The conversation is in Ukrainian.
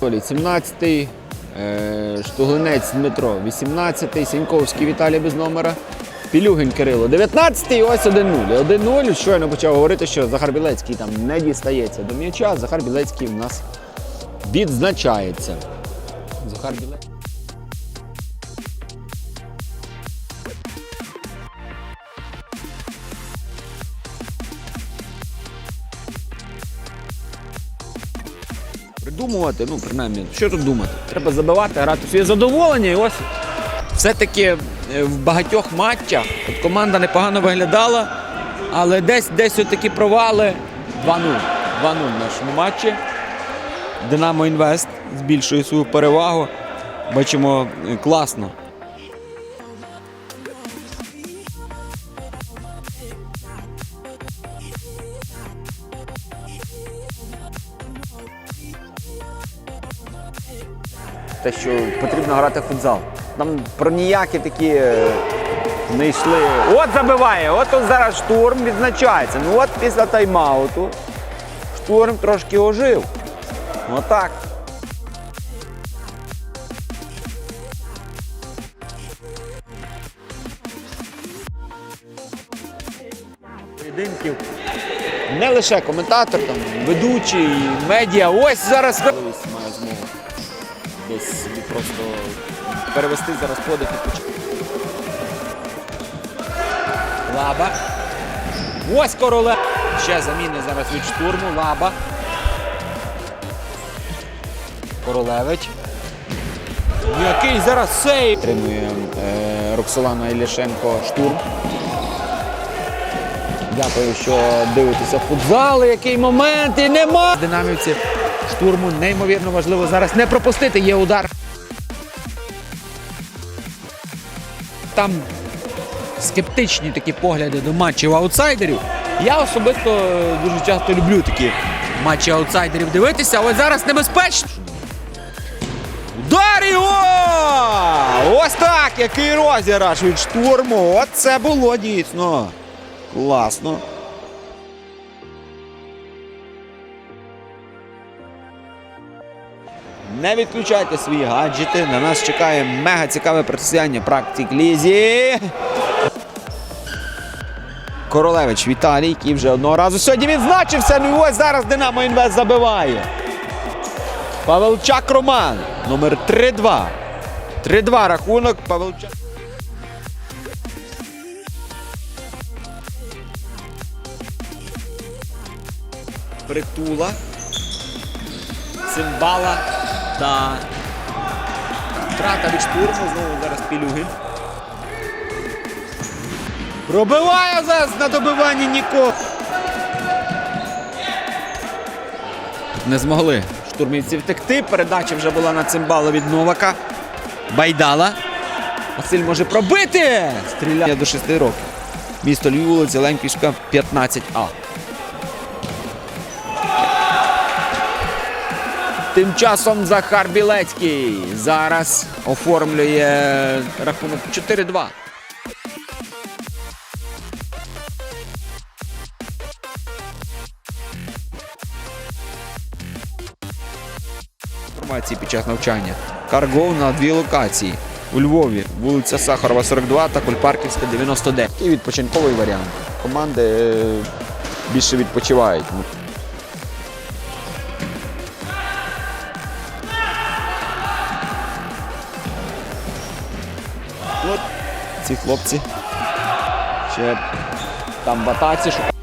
Толі 17-й, е, Штуглинець Дмитро 18-й, Сіньковський Віталій без номера. Пілюгін Кирило 19 і ось 1-0. 1-0. Щойно почав говорити, що Захар Білецький там не дістається до м'яча. Захар Білецький в нас відзначається. Захар Білецький. Придумувати, ну, принаймні, що тут думати? Треба забивати, грати своє задоволення. І ось все-таки е, в багатьох матчах от команда непогано виглядала, але десь десь такі провали 2-0. 2-0 в нашому матчі. Динамо Інвест збільшує свою перевагу. Бачимо е, класно. Те, що потрібно грати в футзал. Там про ніякі такі е, не йшли. От забиває, от тут зараз штурм відзначається. Ну от після тайм-ауту штурм трошки ожив. Отак. Поєдинків. Не лише коментатор, там, ведучий, медіа. Ось зараз десь собі просто перевести зараз подих і почати. Лаба. Ось короле. Ще заміни зараз від штурму. Лаба. Королевич. Який зараз сейв. Тримує е, Роксолана Ілішенко штурм. Дякую, що дивитеся футзал. Який момент і нема. Динамівці штурму неймовірно важливо зараз не пропустити. Є удар. Там скептичні такі погляди до матчів аутсайдерів. Я особисто е, дуже часто люблю такі матчі аутсайдерів дивитися, але зараз небезпечно. Удар і! Ось так! Який розіграш від штурму! От це було дійсно. Класно. Не відключайте свої гаджети. На нас чекає мега цікаве протистояння практик Лізі. Королевич Віталій, який вже одного разу сьогодні відзначився. Ну ось зараз Динамо Інвест забиває. Павелчак Роман. Номер 3-2. 3-2 рахунок. Павелчак. Притула. Цимбала та втрата від штурму. Знову зараз Пілюгін. Пробиває зараз на добиванні Ніко. Не змогли штурмівці втекти. Передача вже була на цимбала від Новака. Байдала. Василь може пробити. Стріляє до 6 років. Місто Львів, вулиця Ленківська, 15А. Тим часом Захар Білецький зараз оформлює рахунок 4-2. Інформації під час навчання. Каргов на дві локації. У Львові вулиця Сахарова, 42 та Кульпарківська, 99. І відпочинковий варіант. Команди е, більше відпочивають. От ці хлопці ще там в атаці шукають.